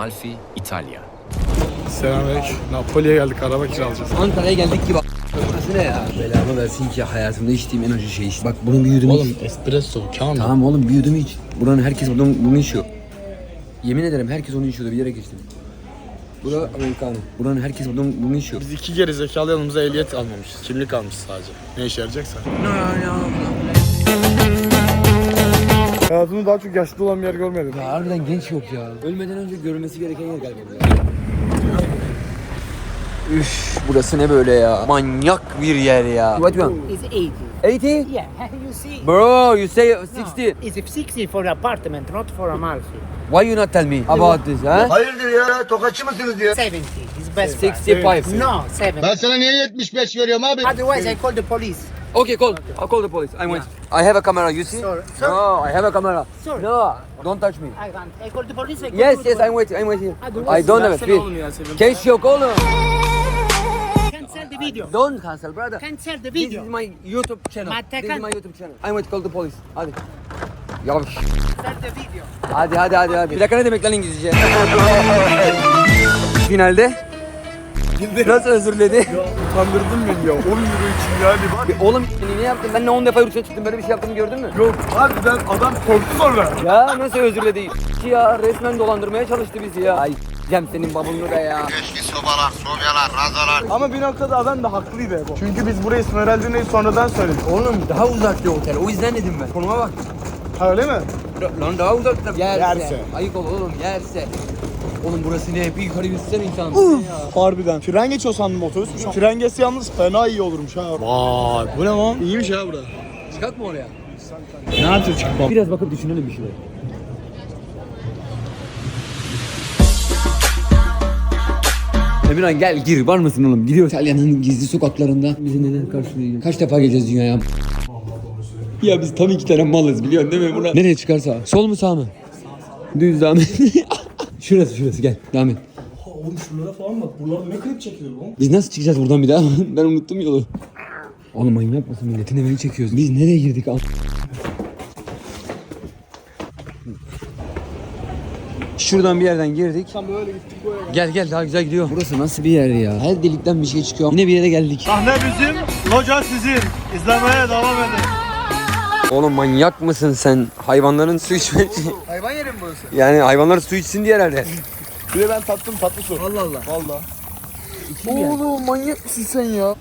Amalfi, İtalya. Selamünaleyküm. Napoli'ye geldik. Araba kiralayacağız. Ankara'ya geldik gibi. Burası ne ya? Belamı versin ki hayatımda içtiğim en acı şey işte. Bak bunun bir yudumu iç. espresso. Kamil. Tamam oğlum bir yudumu iç. Buranın herkes buradan bunu içiyor. Yemin ederim herkes onu içiyordu bilerek içtim. Bu da Americano. Buranın herkes buradan bunu içiyor. Biz iki geri zekalı yanımıza ehliyet almamışız. Kimlik almış sadece. Ne işe yarayacaksa. Hayatımda daha çok yaşlı olan bir yer görmedim. Ya harbiden genç yok ya. Ölmeden önce görülmesi gereken yer galiba. Üf burası ne böyle ya? Manyak bir yer ya. What you want? It's 80. 80? Yeah, you see. Bro, you say No, 60. It's 60 for apartment, not for Amalfi. Why you not tell me about this, huh? Hayırdır ya? Tokatçı mısınız ya? 70 is best price. 65. No, 70. Ben sana niye 75 veriyorum abi? Otherwise, I call the police. Okay, call. I'll call the police. I'm wait. I have a camera. You see? Sorry. No, I have a camera. Sorry. No, don't touch me. I want. I call the police. I call Yes, the yes. I'm waiting. I'm waiting. Hadi I don't have a feel. Case yok oğlum. Cancel the video. Don't cancel, brother. Cancel the This is video. my YouTube channel. This is my YouTube channel. I'm wait to call the police. Hadi. Ya Cancel the video. hadi hadi hadi hadi. Bir dakika ne demek lan İngilizce? Finalde Nasıl özür diledi? Utandırdın beni ya. 10 euro için yani bak. Oğlum ne yaptın? Ben ne 10 defa yurt dışına çıktım böyle bir şey yaptığımı gördün mü? Yok harbiden adam korktu sonra. Ya nasıl özür diledi? Ya resmen dolandırmaya çalıştı bizi ya. Ay Cem senin babulunu be ya. Eski sobalar, sobyalar, razalar. Ama bir noktada adam da haklıydı bu. Çünkü biz burayı Smeraldine'yi sonradan söyledik. Oğlum daha uzakta otel. O yüzden dedim ben. Konuma bak. Ha öyle mi? Lan daha uzakta. Yerse. Yerse. Ayık ol oğlum yerse. Oğlum burası ne? Bir yukarı yüzsene insan. Harbiden. Fren geçiyor sandım otobüsmüş. Fren geçse yalnız fena iyi olurmuş ha. Vay bu ne lan? İyiymiş ha bura. Çıkak mı oraya? Ne yapacağız çıkmam? Biraz bakıp düşünelim bir şeyler. Emirhan gel gir var mısın oğlum? Gidiyoruz İtalya'nın gizli sokaklarında. Bizi neden karşılıyor? Kaç defa geleceğiz dünyaya? Ya biz tam iki tane malız biliyorsun değil mi buna? Nereye çıkarsa? Sol mu sağ mı? Düz devam. şurası şurası gel devam et. Oğlum şuralara falan bak. Buralarda ne klip çekiyor lan? Biz nasıl çıkacağız buradan bir daha? ben unuttum yolu. Oğlum manyak mısın? Milletin evini çekiyoruz. Biz nereye girdik? Al- Şuradan bir yerden girdik. Tam böyle gittik böyle. Gel gel daha güzel gidiyor. Burası nasıl bir yer ya? Her delikten bir şey çıkıyor. Yine bir yere geldik. Sahne bizim, loca sizin. İzlemeye devam edin. Oğlum manyak mısın sen? Hayvanların su içmesi. Hayvan mi burası? Yani hayvanlar su içsin diye herhalde. Bir de ben tattım tatlı su. Allah Allah. Valla. Oğlum manyak mısın sen ya?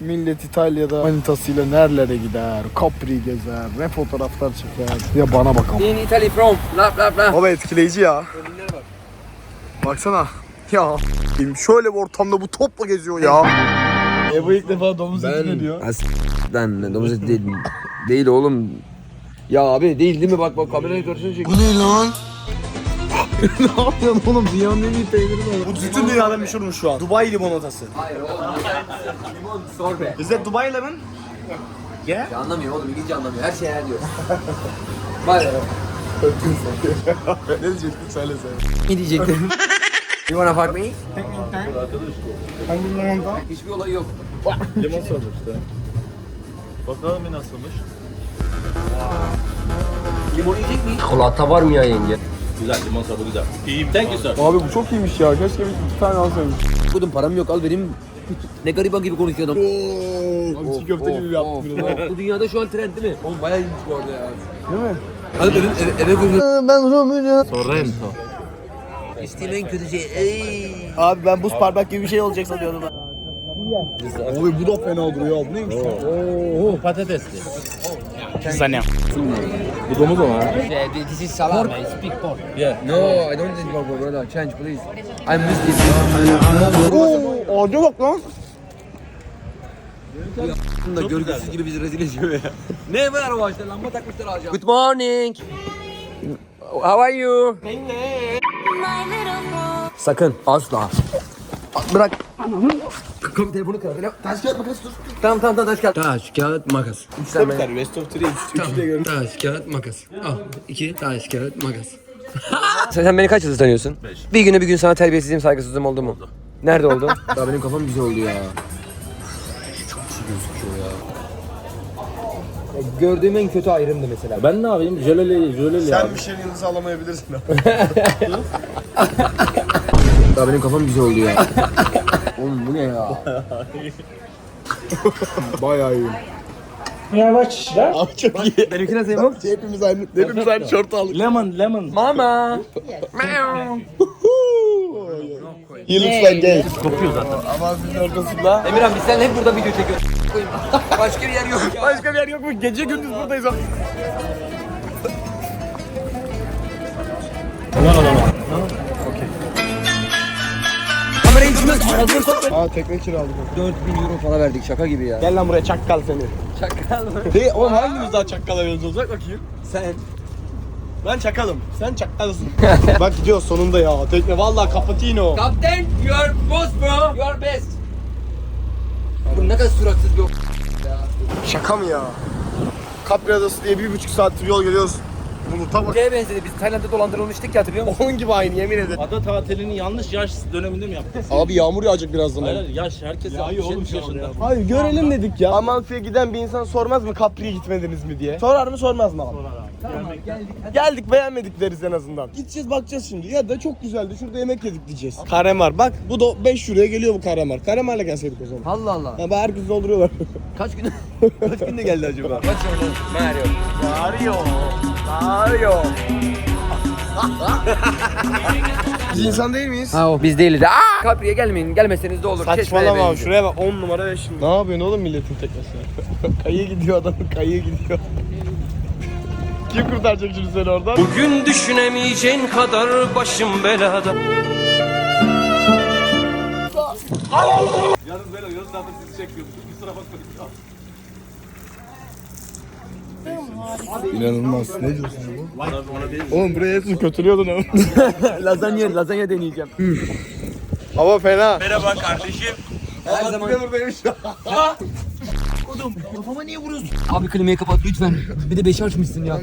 Millet İtalya'da manitasıyla nerelere gider, Capri gezer, ne fotoğraflar çeker. Ya bana bak ama. In Italy from. La la la. Baba etkileyici ya. Baksana. Ya şöyle bir ortamda bu topla geziyor ya. Ebu ilk defa domuz eti diyor. Ben domuz eti değil. Değil oğlum. Ya abi değil değil mi? Bak bak kamerayı görsene çek. ne yapıyorsun oğlum? Dünyanın en iyi peyniri var. Bu bütün dünyada meşhurmuş şu an. Dubai limonatası. Hayır oğlum. Limon sorbe. Is that Dubai lemon? Ya anlamıyor oğlum İngilizce anlamıyor. Her şeye her diyor. Vay be. ne diyecektin söyle söyle. Ne diyecektim? You wanna fuck me? Hangi limonata? Hiçbir olay yok. Limon sormuştu. Bakalım bir nasılmış. Limon yiyecek miyiz? Çikolata var mı ya yenge? Güzel limon tadı güzel. İyiyim. Thank you sir. Abi bu çok iyiymiş ya. Keşke bir iki tane alsaymış. Budum param yok al benim. Ne gariban gibi konuşuyor adam. Abi çiğ köfte gibi yaptım biraz. Bu dünyada şu an trend değil mi? Oğlum bayağı iyiymiş bu arada ya. Değil mi? Hadi eve, eve, eve koyuyor. Sorrento. İçtiğim en kötü şey. Ey. Abi ben buz parmak gibi bir şey olacak sanıyordum. Abi bu da fena duruyor. Bu neymiş ya? Oo patatesli. Bu domuz o ha. This is salami. It's big pork. No, I don't need more brother. Change please. I miss this. Oo, ağaca bak lan. da görgüsüz gibi bizi rezil ediyor ya. ne var o ağaçta? Lamba takmışlar ağaca. Good morning. How are you? Sakın asla. Bırak. Kom telefonu kır. Taş kağıt makas dur. Tamam tamam tamam taş kağıt. Taş kağıt makas. Üç tane ben. Best of 3. Üçü de görün. Taş kağıt makas. Al. İki taş kağıt makas. sen, sen beni kaç yıldır tanıyorsun? Bir güne bir gün sana terbiyesizliğim saygısızlığım oldu mu? Nerede oldu? ya benim kafam güzel oldu ya. Çok güzel gözüküyor ya. Gördüğüm en kötü ayrımdı mesela. Ben ne yapayım? Jöleli, jöleli Sen abi. bir şeyin yıldızı alamayabilirsin. Ya benim kafam güzel oldu ya. Oğlum bu ne ya? Bayağı iyi. Abi çok iyi. Benimki nasıl Emo? Hepimiz aynı, hepimiz aynı şortu aldık. Lemon, lemon. Mama. He looks like gay. Kokuyor zaten. Ama sizin ortasında. Emirhan biz seninle hep burada video çekiyoruz. Başka bir yer yok ya. Başka bir yer yok mu? Gece gündüz buradayız abi. Kamera Ağzını sok. Aa tekne kiraladık. 4000 euro para verdik şaka gibi ya. Gel lan buraya çakkal seni. Çakal mı? Hey oğlum hangimiz daha çakkala benziyoruz? Bak bakayım. Sen. Ben çakalım. Sen çakkalısın. Bak gidiyor sonunda ya. Tekne vallahi cappuccino. Kaptan, you are boss bro. You are best. Bu ne kadar suratsız bir Şaka mı ya? Capri Adası diye bir buçuk saattir yol geliyoruz. Bunu tam Neye benzedi? Biz Tayland'da dolandırılmıştık ya hatırlıyor musun? onun gibi aynı yemin ederim. Ada tatilini yanlış yaş döneminde mi yaptın? Abi yağmur yağacak birazdan. Hayır, yaş herkes 60 yaşında. Hayır görelim dedik ya. Amalfi'ye giden bir insan sormaz mı Capri'ye gitmediniz mi diye? Sorar mı sormaz mı abi? Geldik beğenmedik deriz en azından. Gideceğiz bakacağız şimdi. Ya da çok güzeldi. Şurada yemek yedik diyeceğiz. Karemar. Bak bu da 5 euroya geliyor bu karemar. Karemarla gelseydik o zaman. Allah Allah. Ya ben herkes dolduruyorlar. Kaç gün kaç günde geldi acaba? Kaç yıl Mario. Mario. Mario. Biz insan değil miyiz? Ha o biz değiliz. Aa! Kapri'ye gelmeyin. Gelmeseniz de olur. Çeşmeye Saçmalama abi şuraya bak 10 numara 5 Ne yapıyorsun oğlum milletin teknesi? kayı gidiyor adamın kayı gidiyor. Kim kurtaracak şimdi seni oradan? Bugün düşünemeyeceğin kadar başım belada. Ben o yaz zaten sizi çekiyordum. Kusura bakmayın. İnanılmaz. Ne diyorsun bu? Oğlum buraya hepsini kötülüyordun ama. lazanya, lazanya deneyeceğim. Hava fena. Merhaba kardeşim. Her zaman. buradaymış. Abi klimayı kapat lütfen. Bir de beşi açmışsın ya.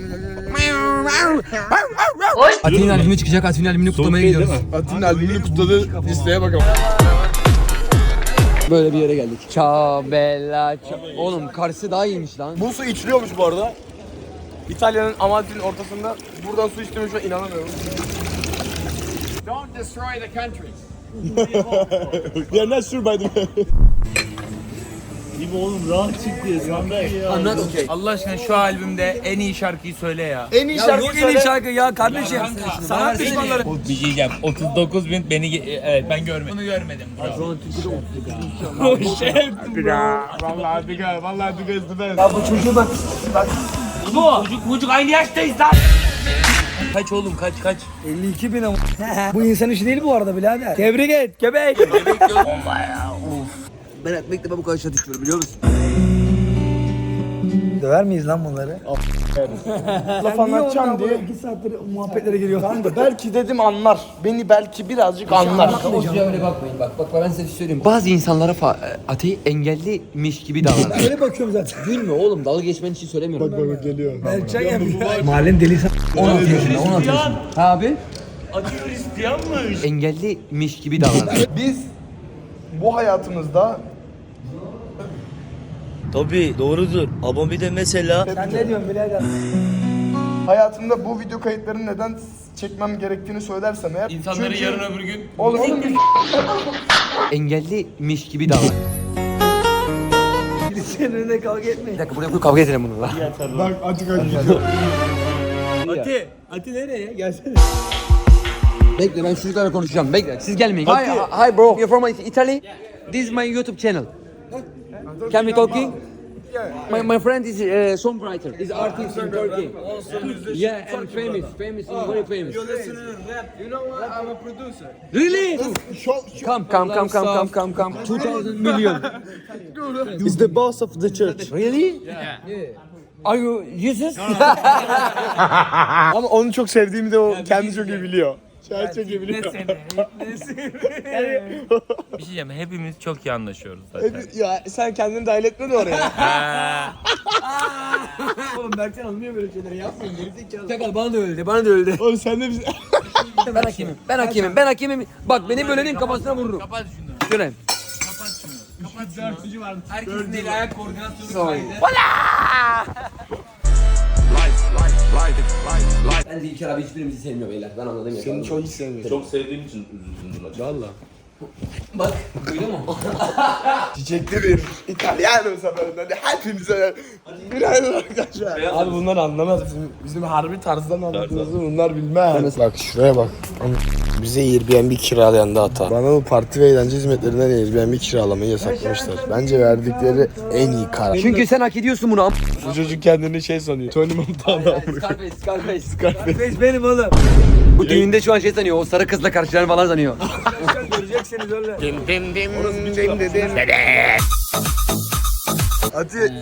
Atin'in albümü çıkacak. Atin'in albümünü kutlamaya gidiyoruz. Atin'in albümünü kutladı. Listeye bakalım. Böyle bir yere geldik. Ciao bella ciao. Oğlum karşısı daha iyiymiş lan. Bu su içiliyormuş bu arada. İtalya'nın Amalfi'nin ortasında buradan su içtiğime şu an inanamıyorum. Don't destroy the country. We are not sure by the way. İyi oğlum rahat çık diye sen de ya. Anlat okey. Allah aşkına şu albümde en iyi şarkıyı söyle ya. En iyi Ya şarkı en iyi şarkı ya kardeşim. Sanat düşmanları. Bir şey diyeceğim. 39 bin beni evet ben görmedim. Bunu görmedim. Bro. Vallahi diga, vallahi diga is the best. Bu çocuk çocuk aynı yaştayız lan. Kaç oğlum kaç kaç. 52 bin ama. bu insan işi değil bu arada birader. Tebrik et köpek. Ben ekmekle bu kadar şat içiyorum biliyor musun? Döver miyiz lan bunları? Laf anlatacağım diye. 2 saattir muhabbetlere giriyor. Kanka belki dedim anlar. Beni belki birazcık anlar. Hocaya öyle bakmayın bak. Bak ben size bir şey söyleyeyim. Bazı insanlara fa- ateyi engellimiş gibi davranır. Öyle bakıyorum zaten. Gülme oğlum dalga geçmen için söylemiyorum. Bak bak geliyor. Berçan yapıyor. Mahallenin delisi. 16 yaşında 16 yaşında. Ha abi? Acı Hristiyanmış. Engellimiş gibi davranır. Biz bu hayatımızda Tabii doğrudur. Ama bir de mesela Sen ne diyorsun birader? hayatımda bu video kayıtlarını neden çekmem gerektiğini söylersem eğer İnsanları çünkü- yarın öbür gün Oğlum oğlum Engellimiş gibi davranır. Senin önünde kavga etmeyin. Bir dakika buraya koy kavga edelim bununla. bak açık açık. Ati. Ati nereye? Gelsene. Bekle ben çocuklarla konuşacağım. Bekle siz gelmeyin. Hi, hi bro. You're from Italy? This is my YouTube channel. Can we talking? My, my friend is a songwriter. Is artist in Turkey. Yeah, and famous, famous, very famous. You listen to rap. You know what? I'm a producer. Really? Come, come, come, come, come, come, come. 2000 million. He's the boss of the church. Really? Yeah. Are you Jesus? Ama onu çok sevdiğimi de o kendi çok iyi biliyor. Şahit çok iyi biliyor. bir şey diyeceğim. Hepimiz çok iyi anlaşıyoruz zaten. Hep- ya sen kendini dahil etme de oraya. Oğlum Berçan anlıyor böyle şeyleri yapmayın. Gerizekalı. Çakal bana da öldü, bana da öldü. Oğlum sen de biz... Ben hakemim, ben hakemim, ben hakemim. Bak beni bölenin kafasına vururum. Kapat şunu. Şöyle. Kapat şunu. Herkesin el ayak koordinasyonu Bence İlker abi hiçbirimizi sevmiyor beyler. Ben anladım ya. Seni çok hiç sevmiyorum. Çok sevdiğim için üzüldüm. Valla. Bak, duydun mu? Çiçekli bir İtalyan seferinde hepimize günaydın arkadaşlar. Abi bunlar anlamaz. Bizim, bizim harbi tarzdan anladığımızı bunlar bilmez. Bak şuraya bak. Bize Airbnb kiralayan da hata. Bana bu parti ve eğlence hizmetlerinden Airbnb kiralamayı yasaklamışlar. Bence verdikleri en iyi karar. Çünkü sen hak ediyorsun bunu. Bu çocuk kendini şey sanıyor. Tony Montana. Scarface, Scarface. Scarface. benim oğlum. Bu düğünde şu an şey sanıyor. O sarı kızla karşılarını falan sanıyor. Göreceksiniz öyle. Hadi.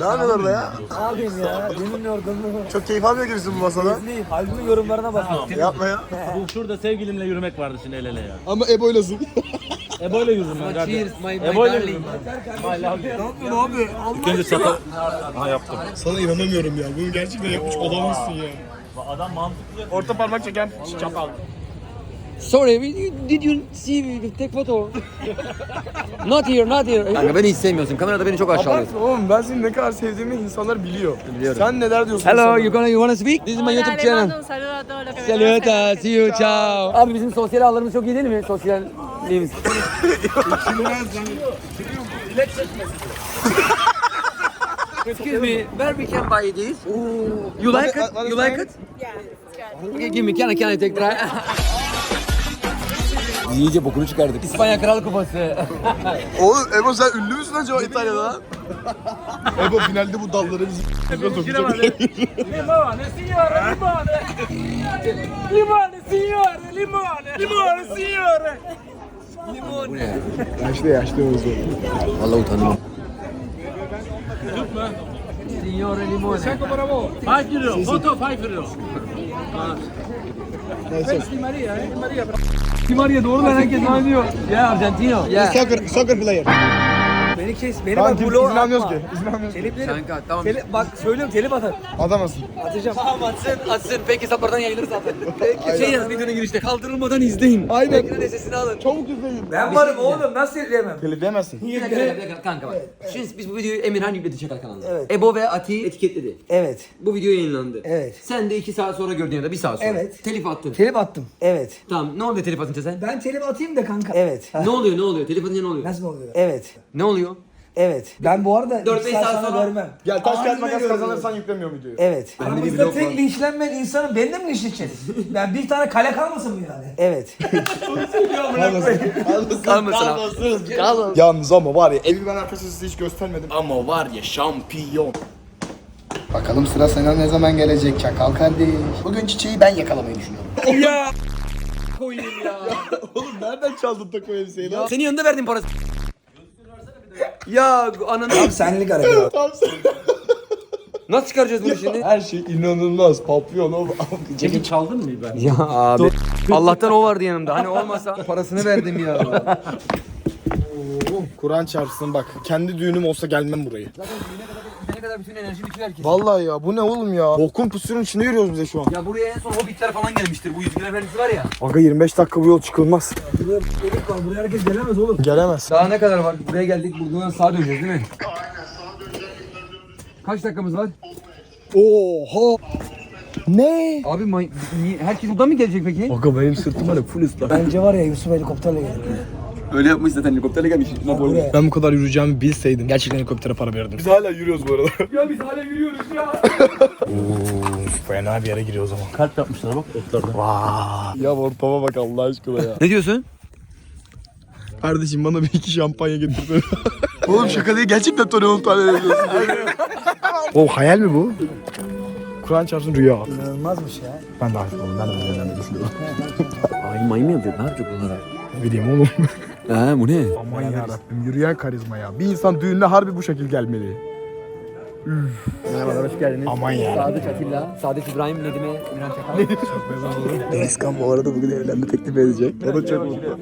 Ne yapıyorsun orada ya? Ne yapayım ya? Demin yorgunluğu. Çok keyif almıyor gibisin bu masada. İzleyin. Albümün yorumlarına bakın. Yapma ya. Bu şurada sevgilimle yürümek vardı şimdi el ele ya. Ama Ebo'ylasın. Ebo'yla yürüdüm ben kardeşim. Cheers my, my Ebo'yla darling. yürüdüm. Love you. abi? İlk önce çata... Ha yaptım. Sana inanamıyorum ya. Bunu gerçekten yapmış olamazsın ya. Adam mantıklı. Orta parmak çeken çapal. Sorry, did you, did you see me take photo? not here, not here. Kanka beni hiç sevmiyorsun. Kamerada beni çok aşağılıyorsun. Abartma oğlum ben seni ne kadar sevdiğimi insanlar biliyor. Biliyorum. Sen neler diyorsun Hello, sana? you gonna you wanna speak? This is my Hola, YouTube channel. Saluta, see you, ciao. Abi bizim sosyal ağlarımız çok iyi değil mi? Sosyalliğimiz. Excuse me, where we can buy this? You like it? You like it? Yeah, it's good. Okay, give me, can I, can I take try? İyice bokunu çıkardık. İspanya Kral Kupası. Oğlum Ebo sen ünlü müsün acaba İtalya'da? Ebo finalde bu dalları bizi Limone, signore, limone. Limone, signore, limone. Limone, signore. Yaşlı yaşlı Oğuz'u. Vallahi utandım. Signore Limone. Five euro, foto five euro. Kim arıyor? Doğru lan herkes ne diyor? Ya Argentino. Ya. Soccer, soccer player. Beni kes. Beni Tamam bak kim bloğa izin almıyoruz atma. ki. İzin almıyoruz ki. Telipleri. Kanka tamam. Tele, bak söylüyorum telif atar. Adamsın. Atacağım. Tamam atsın atsın. Peki saplardan yayılır zaten. Peki şey yaz videonun girişte. Kaldırılmadan izleyin. Aynen. Ekran sesini alın. Çabuk izleyin. Ben varım oğlum nasıl telifleyemem? Telifleyemezsin. Bir dakika, bir dakika, kanka bak. Şimdi biz bu videoyu Emirhan yükledi Çakal kanalına. Evet. Ebo ve Ati etiketledi. Evet. Bu video yayınlandı. Evet. Sen de iki saat sonra gördün ya da bir saat sonra. Evet. Telif attın. Telif attım. Evet. tamam ne oluyor telif atınca sen? Ben telif atayım da kanka. Evet. ne oluyor ne oluyor? Telif atınca ne oluyor? Nasıl oluyor? Evet. Ne oluyor? Evet. Ben bu arada Dört, iki beş saat saat sonra sonra- görmem. Gel taş kağıt Anime makas görüyorum. kazanırsan yüklemiyor videoyu. Evet. Bende bir Aramızda tek linçlenmeyen insanın beni de mi linçleyeceğiz? ben bir tane kale kalmasın mı yani? Evet. Kalmasın abi. Yalnız ama var ya evi ben arkadaşlar size hiç göstermedim. Ama var ya şampiyon. Bakalım sıra sana ne zaman gelecek çakal kardeş. Bugün çiçeği ben yakalamayı düşünüyorum. ya. Koyayım ya. Oğlum nereden çaldın takım elbiseyi lan? Senin yanında verdim parası. Ya ananı Tam senlik hareket. Sen. nasıl çıkaracağız bunu şimdi? Her şey inanılmaz. Papyon o. Peki çaldın mı ben? Ya abi. Allah'tan o vardı yanımda. Hani olmasa parasını verdim ya. Kur'an çarpsın bak. Kendi düğünüm olsa gelmem burayı. Ne kadar bütün enerji bitiyor herkes. Vallahi ya bu ne oğlum ya? Bokun pusurun içinde yürüyoruz bize şu an. Ya buraya en son hobbitler falan gelmiştir. Bu yüzgüler verisi var ya. Aga 25 dakika bu yol çıkılmaz. Delik var. Buraya herkes gelemez oğlum. Gelemez. Daha ne kadar var? Buraya geldik. Buradan sağa döneceğiz değil mi? Kaç dakikamız var? Oha. Ne? Abi may- herkes buradan mı gelecek peki? Aga benim sırtım hala full ıslak. Bence var ya Yusuf helikopterle gelir. Öyle yapmış zaten helikopterle gelmiş. Buraya. Ben bu kadar yürüyeceğimi bilseydim gerçekten helikoptere para verirdim. Biz hala yürüyoruz bu arada. Ya biz hala yürüyoruz ya. Fena bir yere giriyor o zaman. Kalp yapmışlar bak otlarda. Ya ortama bak Allah aşkına ya. Ne diyorsun? Kardeşim bana bir iki şampanya getir. Oğlum şaka değil gerçekten Tony Montana yapıyorsun. Oğlum hayal mi bu? Kur'an çarpsın rüya. İnanılmazmış ya. Ben de artık oğlum ben de öyle düşünüyorum. Ay mayın mı yapacak? Ne yapacak bunlara? Ne bileyim oğlum. Ha bu ne? Aman yarabbim yürüyen karizma ya. Bir insan düğününe harbi bu şekil gelmeli. Merhabalar hoş geldiniz. Aman ya. Sadık Atilla, Sadık İbrahim, Nedime, İmran Çakal. Eskan bu arada bugün evlenme teklif edecek. O da çok mutlu.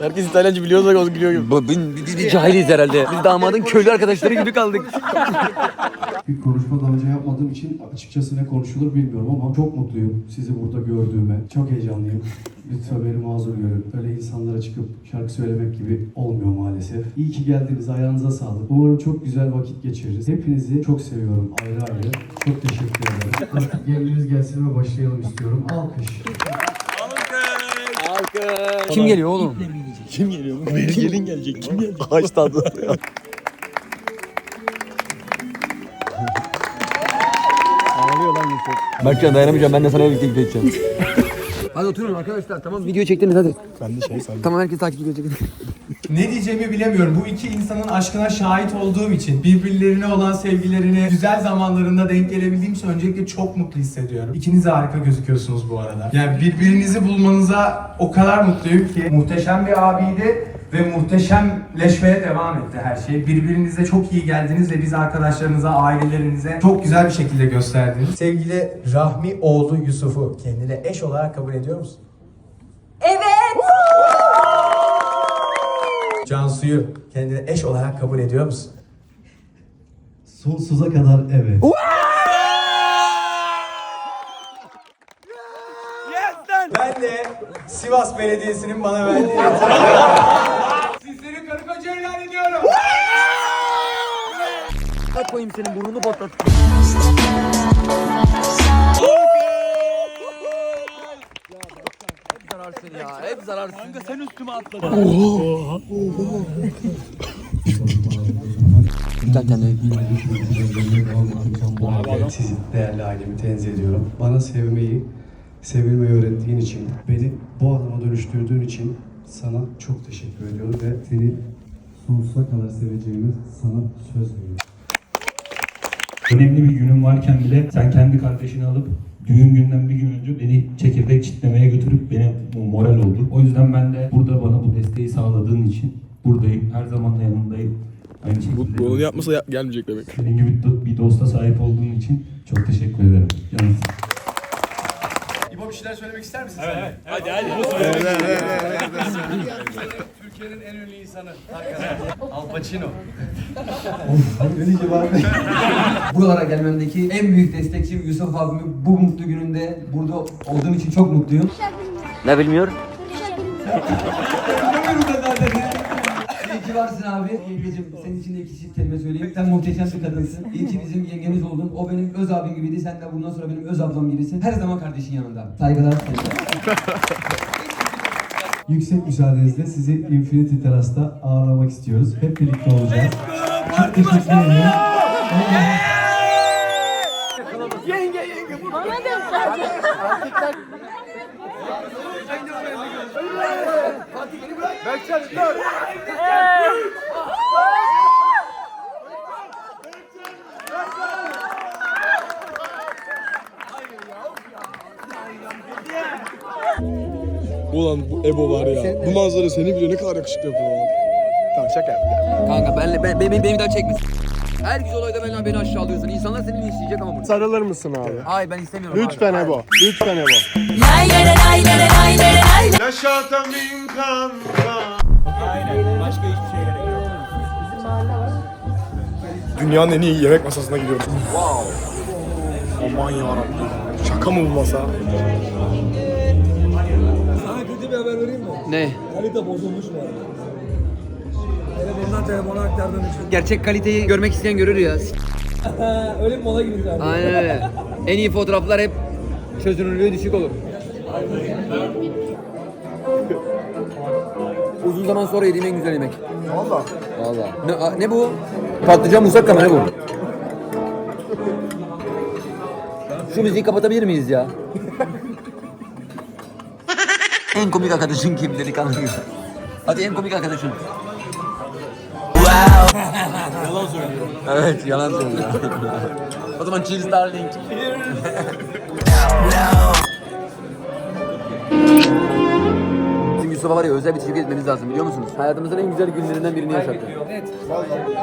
Herkes İtalyanca biliyorsa o biliyor gibi. Biz bir cahiliz herhalde. Biz damadın köylü arkadaşları gibi kaldık. Bir konuşma daha önce yapmadığım için açıkçası ne konuşulur bilmiyorum ama çok mutluyum sizi burada gördüğüme. Çok heyecanlıyım. Lütfen beni mazur görün. Öyle insanlara çıkıp şarkı söylemek gibi olmuyor maalesef. İyi ki geldiniz. Ayağınıza sağlık. Umarım çok güzel vakit geçiririz. Hepinizi çok seviyorum ayrı ayrı. Çok teşekkür ederim. Artık geliniz gelsin ve başlayalım istiyorum. Alkış. Kim geliyor oğlum? Ağaç tadı. Berkcan dayanamayacağım ben de sana birlikte gideceğim. hadi oturun arkadaşlar tamam video çektiniz hadi. Ben de şey sandım. Tamam herkes takip ediyor çekin. Ne diyeceğimi bilemiyorum. Bu iki insanın aşkına şahit olduğum için, birbirlerine olan sevgilerine güzel zamanlarında denk gelebildiğim için öncelikle çok mutlu hissediyorum. İkiniz de harika gözüküyorsunuz bu arada. Yani birbirinizi bulmanıza o kadar mutluyum ki. Muhteşem bir abiydi ve muhteşemleşmeye devam etti her şey. Birbirinize çok iyi geldiniz ve biz arkadaşlarınıza, ailelerinize çok güzel bir şekilde gösterdiniz. Sevgili Rahmi oğlu Yusuf'u kendine eş olarak kabul ediyor musun? Cansu'yu kendine eş olarak kabul ediyor musun? Sonsuza kadar evet. Ben de Sivas Belediyesi'nin bana verdiği Sizleri karı koca ilan ediyorum. Bak koyayım senin burnunu patlat. Zararsın ya. Hep zararsın. Kanka sen üstüme atladın. Bir tane tane. Sizi değerli ailemi tenzih ediyorum. Bana sevmeyi, sevilmeyi öğrettiğin için, beni bu adama dönüştürdüğün için sana çok teşekkür ediyorum ve seni sonsuza kadar seveceğimi sana söz veriyorum. Önemli bir günüm varken bile sen kendi kardeşini alıp düğün günden bir gün önce beni çekirdek çitlemeye götürüp beni moral oldu. O yüzden ben de burada bana bu desteği sağladığın için buradayım. Her zaman da yanındayım. Aynı şekilde. Bunu yapmasa gelmeyecek demek. Senin gibi bir dosta sahip olduğun için çok teşekkür ederim. Cansın. Bir şeyler söylemek ister misin? Türkiye'nin en ünlü insanı. Al Pacino. Buralara gelmemdeki en büyük destekçim Yusuf abimi bu mutlu gününde burada olduğum için çok mutluyum. Ne bilmiyorum? İyi ki varsın abi. Yengecim senin için de iki çift kelime söyleyeyim. Sen muhteşem bir kadınsın. İyi ki bizim yengemiz oldun. O benim öz abim gibiydi. Sen de bundan sonra benim öz ablam gibisin. Her zaman kardeşin yanında. Saygılar. Yüksek müsaadenizle sizi Infinity Terras'ta ağırlamak istiyoruz. Hep birlikte olacağız. Çok teşekkür ederim. Ulan bu Ebo var ya. Bu manzara seni bile ne kadar yakışıklı yapıyor ya. Tamam şaka yaptım. Kanka benle ben, beni, beni bir daha çekme. Her güzel olayda beni, beni aşağılıyorsun. İnsanlar seni linçleyecek ama bunu. Sarılır mısın abi? Hayır ben istemiyorum Lütfen abi. Ebo. Lütfen Ebo. Yaşatamayım kanka. Dünyanın en iyi yemek masasına gidiyoruz. Wow. Aman yarabbim. Şaka mı bu masa? Ne? Kalite bozulmuş mu? Telefondan telefona aktardığım için. Gerçek kaliteyi görmek isteyen görür ya. Öyle bir moda girdik abi. Aynen öyle. En iyi fotoğraflar hep çözünürlüğü düşük olur. Uzun zaman sonra yediğim en güzel yemek. Valla. Valla. Ne, ne bu? Patlıcan musakka mı ne bu? Şu müziği kapatabilir miyiz ya? en komik arkadaşın kim delikanlı gibi. Hadi en komik arkadaşın. yalan söylüyor. Evet yalan söylüyor. o zaman cheers darling. Bizim Yusuf'a var ya özel bir teşekkür etmeniz lazım biliyor musunuz? Hayatımızın en güzel günlerinden birini yaşattı. Evet.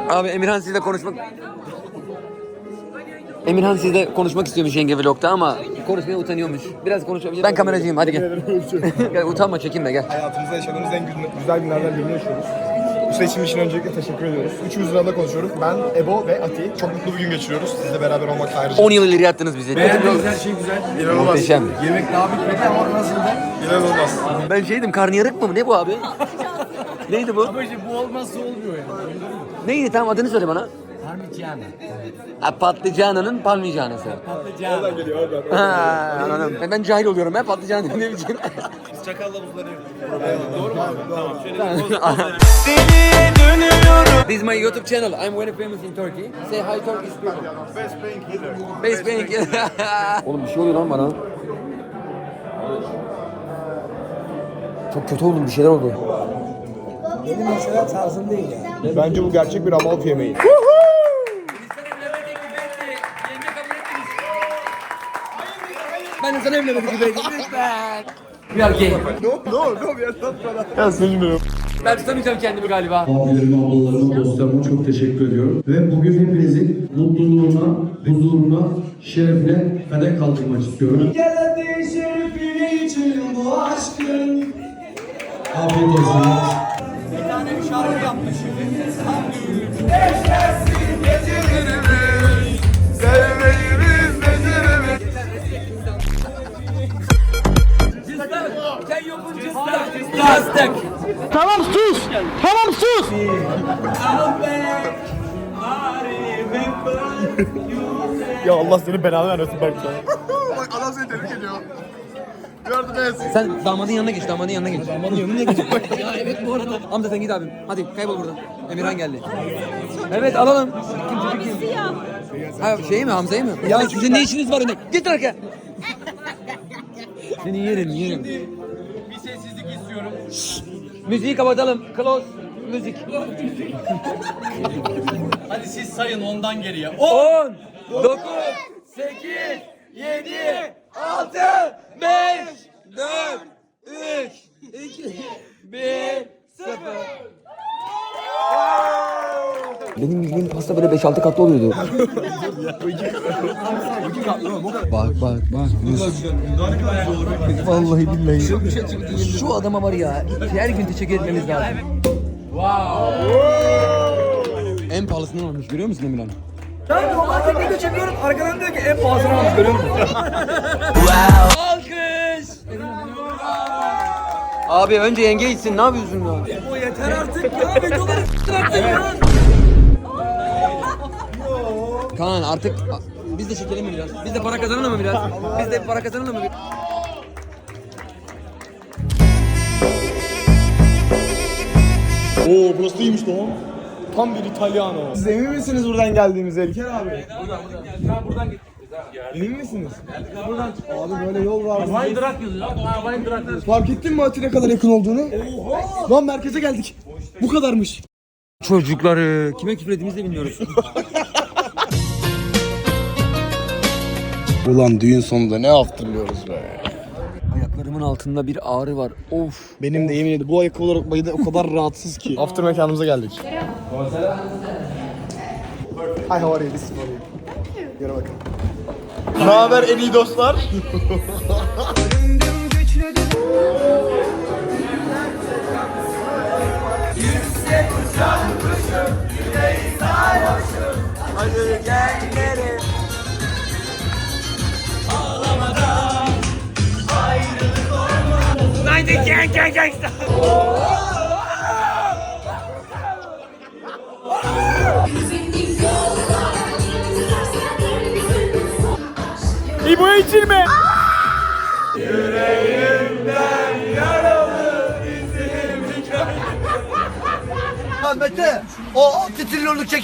Abi Emirhan sizle konuşmak... Emirhan sizle konuşmak istiyormuş yenge vlogta ama konuşmaya utanıyormuş. Biraz konuşabilir Ben kameracıyım hadi gel. gel utanma çekinme gel. Hayatımızda yaşadığımız en güzel günlerden birini yaşıyoruz. Bu seçim için öncelikle teşekkür ediyoruz. Üçümüzün adına konuşuyoruz. Ben, Ebo ve Ati. Çok mutlu bir gün geçiriyoruz. Sizle beraber olmak ayrıca. 10 yıl ileri attınız bizi. Beğendiniz her şey güzel. İnanılmaz. Muhteşem. Yemek daha bitmedi ama nasıldı? İnanılmaz. Ben şeydim karnıyarık mı? Ne bu abi? Neydi bu? Ama işte bu olmazsa olmuyor yani. Neydi tam adını söyle bana. Parmigiana. Ha, patlıcanının palmicanası. Patlıcan. geliyor oradan. Ha, anladım. Ben, ben cahil oluyorum ben patlıcan ne biçim. This is my YouTube channel. I'm very famous in Turkey. Say hi Turkish people. Best painkiller. Best painkiller. Oğlum bir şey oluyor lan bana. Çok kötü oldum bir şeyler oldu. Benim mesela tarzım değil yani. Bence bu gerçek bir Amalfi yemeği. Sana evlenmedim gibi lütfen. We are gay. No, no, no, we are not brother. Ya senin Ben tutamayacağım kendimi galiba. Abilerime, ablalarıma, dostlarıma çok teşekkür ediyorum. Ve bugün hepinizin mutluluğuna, huzuruna, şerefine kadeh kaldırmak istiyorum. Afiyet olsun. Lastik. Ya Allah seni belanı vermesin Berk ya. Bak adam seni tebrik ediyor. Yardım et. Sen damadın yanına geç, damadın yanına geç. Damadın yanına geç. ya evet bu arada. Hamza sen git abim. Hadi kaybol buradan. Emirhan geldi. Evet alalım. Kim çocuk kim? Ha şey mi Hamza'yı mı? Ya sizin ne işiniz var önde? Git arkaya. Seni yerim yerim. Müziği kapatalım. Close. Müzik. Hadi siz sayın ondan geriye. 10, 9, 8, 7, 6, 5, 4, 3, 2, 1, 0. Benim bildiğim pasta böyle 5-6 katlı oluyordu. bak bak bak. Vallahi billahi. Şu adama var ya her gün teşekkür etmeniz lazım. En pahalısından almış görüyor musun Emirhan? Ben o markette de çekiyorum. Arkadan diyor ki en pahalısını almış görüyor musun? Alkış! Abi önce yenge gitsin ne yapıyorsun ya? O yeter artık ya. Videoları s**tin artık ya. Kaan artık biz de çekelim mi biraz? Biz de para kazanalım mı biraz? Biz de para kazanalım mı? Oo burası iyiymiş lan. Tam bir İtalyano. Siz emin misiniz buradan geldiğimize İlker abi? Buradan buradan Emin misiniz? Buradan Abi böyle yol var. Wine Drug yazıyor. Ha Wine yazıyor. Fark ettin mi Ati ne kadar yakın olduğunu? Oha! Lan merkeze geldik. Bu kadarmış. Çocukları kime küfür ettiğimizi de bilmiyoruz. Ulan düğün sonunda ne afterlıyoruz be. Ayaklarımın altında bir ağrı var. Of. Benim de yemin ederim bu ayakkabı olarak bayı da o kadar rahatsız ki. After mekanımıza geldik. Hi how are you? This is for you. Yürü bakalım. Ne haber en iyi dostlar?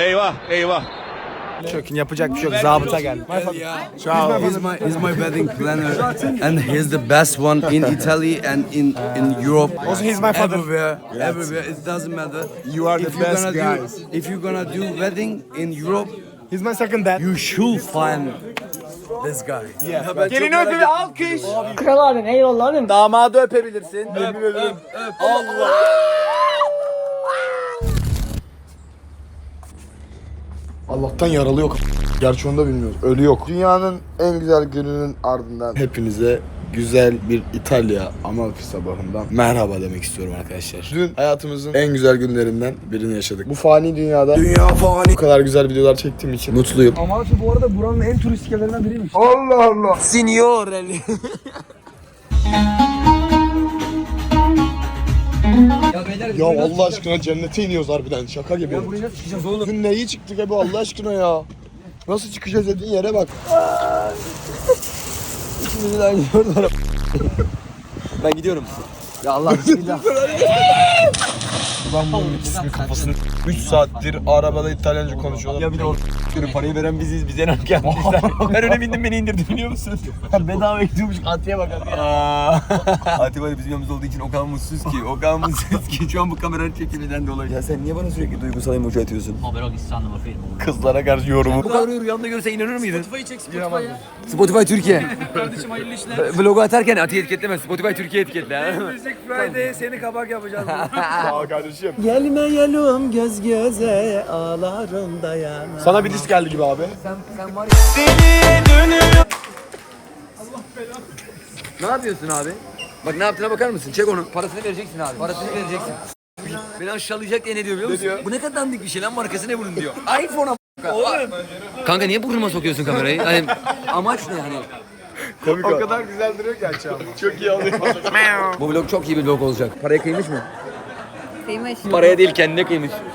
Eyvah eyvah. Çökün yapacak bir şey yok. Zabıta geldi. Ciao. He's my he's my wedding planner, and he's the best one in Italy and in in Europe. Also, he's my father. Everywhere, everywhere. It doesn't matter. You are the if best do if you're gonna do wedding in Europe, He's my second dad. you should find this guy. Yeah. Gelini öpün alkış. Kral abim eyvallah abim. Damadı öpebilirsin. Yemin ederim. Allah. Allah'tan yaralı yok. Gerçi onu da bilmiyoruz. Ölü yok. Dünyanın en güzel gününün ardından hepinize güzel bir İtalya Amalfi sabahından merhaba demek istiyorum arkadaşlar. Dün hayatımızın en güzel günlerinden birini yaşadık. Bu fani dünyada dünya fani bu kadar güzel videolar çektiğim için mutluyum. Amalfi bu arada buranın en turistik yerlerinden biriymiş. Allah Allah. Signorelli Ya Allah aşkına cennete iniyoruz harbiden şaka gibi. Ya buraya nasıl çıkacağız oğlum? Dün neyi çıktık abi Allah aşkına ya. Nasıl çıkacağız dediğin yere bak. İkimizi de aynı yolda ara- Ben gidiyorum. Ya Allah bismillah. Ben bunun ikisinin kafasını 3 saattir arabada İtalyanca konuşuyorlar. Ya bir de o parayı veren biziz. Bize ne gelmişler. ben öne bindim beni indirdi biliyor musun? Bedava gidiyormuş Atiye bak Atiye. Var ya bizim yanımızda olduğu için o kadar mutsuz ki. O kadar mutsuz ki şu an bu kameranın çekiminden dolayı. Ya sen niye bana sürekli duygusal emoji atıyorsun? Kızlara karşı yorumu. Bu kadar rüyamda görse inanır mıydın? Spotify'ı çek Spotify'ı. Spotify Türkiye. Kardeşim hayırlı işler. Vlogu atarken Atiye etiketleme. Spotify Türkiye etiketle. Müzik Friday seni kabak yapacağız. Sağ ol kardeşim. Gelmeyelim göz göze ağlarım dayanamam. Sana bir disk geldi gibi abi. Ne yapıyorsun abi? Bak ne yaptığına bakar mısın? Çek onu. Parasını vereceksin abi. Parasını vereceksin. Beni aşağılayacak diye ne diyor biliyor musun? Bu ne kadar dandik bir şey lan markası ne bunun diyor. iPhone'a Oğlum. Kanka niye burnuma sokuyorsun kamerayı? Hani amaç ne hani? Komik o kadar güzel duruyor ki abi. Çok iyi oluyor. Bu vlog çok iyi bir vlog olacak. Paraya kıymış mı? Kıymış. Paraya değil kendine kıymış.